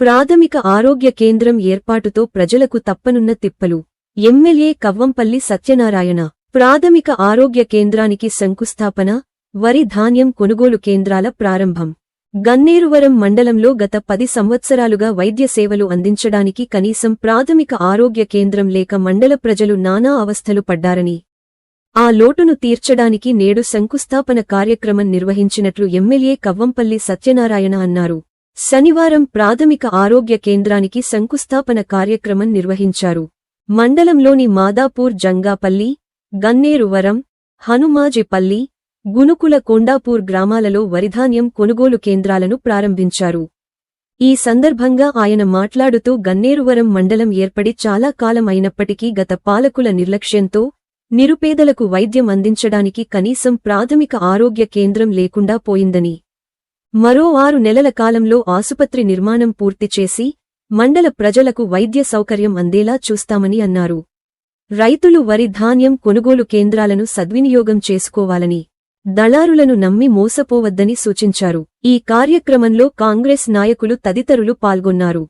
ప్రాథమిక ఆరోగ్య కేంద్రం ఏర్పాటుతో ప్రజలకు తప్పనున్న తిప్పలు. ఎమ్మెల్యే కవ్వంపల్లి సత్యనారాయణ ప్రాథమిక ఆరోగ్య కేంద్రానికి శంకుస్థాపన వరి ధాన్యం కొనుగోలు కేంద్రాల ప్రారంభం. గన్నేరువరం మండలంలో గత పది సంవత్సరాలుగా వైద్య సేవలు అందించడానికి కనీసం ప్రాథమిక ఆరోగ్య కేంద్రం లేక మండల ప్రజలు నానా అవస్థలు పడ్డారని ఆ లోటును తీర్చడానికి నేడు శంకుస్థాపన కార్యక్రమం నిర్వహించినట్లు ఎమ్మెల్యే కవ్వంపల్లి సత్యనారాయణ అన్నారు. శనివారం ప్రాథమిక ఆరోగ్య కేంద్రానికి శంకుస్థాపన కార్యక్రమం నిర్వహించారు. మండలంలోని మాదాపూర్ జంగాపల్లి గన్నేరువరం హనుమాజిపల్లి గునుకుల కొండాపూర్ గ్రామాలలో వరిధాన్యం కొనుగోలు కేంద్రాలను ప్రారంభించారు. ఈ సందర్భంగా ఆయన మాట్లాడుతూ గన్నేరువరం మండలం ఏర్పడి చాలా కాలం అయినప్పటికీ గత పాలకుల నిర్లక్ష్యంతో నిరుపేదలకు వైద్యం అందించడానికి కనీసం ప్రాథమిక ఆరోగ్య కేంద్రం లేకుండా పోయిందని మరో ఆరు నెలల కాలంలో ఆసుపత్రి నిర్మాణం పూర్తి చేసి మండల ప్రజలకు వైద్య సౌకర్యం అందేలా చూస్తామని అన్నారు. రైతులు వరి ధాన్యం కొనుగోలు కేంద్రాలను సద్వినియోగం చేసుకోవాలని దళారులను నమ్మి మోసపోవద్దని సూచించారు. ఈ కార్యక్రమంలో కాంగ్రెస్ నాయకులు తదితరులు పాల్గొన్నారు.